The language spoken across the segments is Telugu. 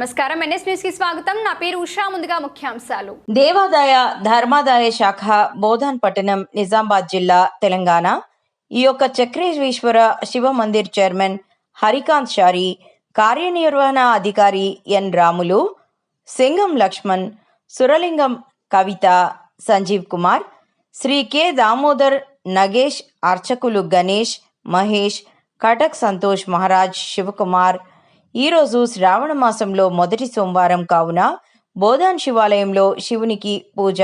నమస్కారం. ఎన్ఎస్ న్యూస్కి స్వాగతం. నా పేరు ఉషా. ముందుగా ముఖ్యాంశాలు. దేవాదాయ ధర్మాదాయ శాఖ బోధాన్ పట్టణం నిజామాబాద్ జిల్లా తెలంగాణ. ఈ యొక్క చక్రేశ్వర శివ మందిర్ చైర్మన్ హరికాంత్ షారి కార్యనిర్వహణ అధికారి ఎన్ రాములు సింగం లక్ష్మణ్ సురలింగం కవిత సంజీవ్ కుమార్ శ్రీ కె దామోదర్ నగేష్ అర్చకులు గణేష్ మహేష్ కటక్ సంతోష్ మహారాజ్ శివకుమార్ ఈరోజు శ్రావణ మాసంలో మొదటి సోమవారం కావున బోధాన్ శివాలయంలో శివునికి పూజ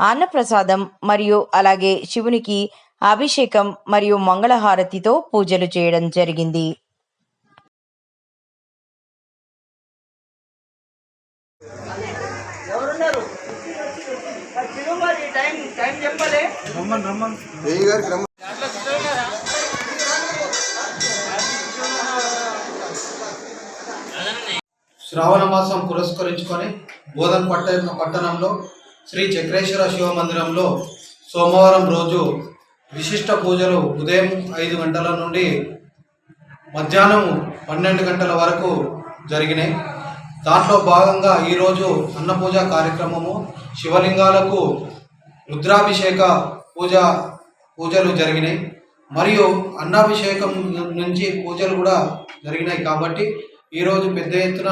అన్నప్రసాదం మరియు అలాగే శివునికి అభిషేకం మరియు మంగళహారతితో పూజలు చేయడం జరిగింది. ఎవరున్నారు? శ్రావణ మాసం పురస్కరించుకొని బోధన్ పట్టణ పట్టణంలో శ్రీ చక్రేశ్వర శివ మందిరంలో సోమవారం రోజు విశిష్ట పూజలు ఉదయం ఐదు గంటల నుండి మధ్యాహ్నం పన్నెండు గంటల వరకు జరిగినాయి. దాంట్లో భాగంగా ఈరోజు అన్నపూజ కార్యక్రమము శివలింగాలకు రుద్రాభిషేక పూజ పూజలు జరిగినాయి. మరియు అన్నాభిషేకం నుంచి పూజలు కూడా జరిగినాయి కాబట్టి ఈరోజు పెద్ద ఎత్తున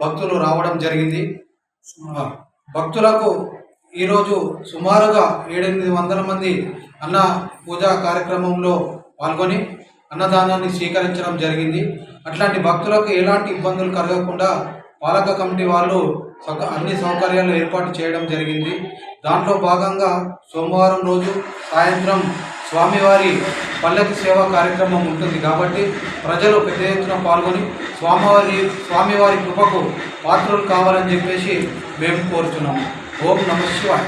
భక్తులు రావడం జరిగింది. భక్తులకు ఈరోజు సుమారుగా ఏడెనిమిది వందల మంది అన్న పూజా కార్యక్రమంలో పాల్గొని అన్నదానాన్ని స్వీకరించడం జరిగింది. అట్లాంటి భక్తులకు ఎలాంటి ఇబ్బందులు కలగకుండా పాలక కమిటీ వాళ్ళు అన్ని సౌకర్యాలు ఏర్పాటు చేయడం జరిగింది. దాంట్లో భాగంగా సోమవారం రోజు సాయంత్రం స్వామివారి పల్లకి సేవ కార్యక్రమం ఉంటుంది కాబట్టి ప్రజలు పెద్ద ఎత్తున పాల్గొని స్వామివారి స్వామివారి కృపకు పాత్రలు కావాలని చెప్పేసి మేము కోరుతున్నాము ఓం నమ శివాయ్.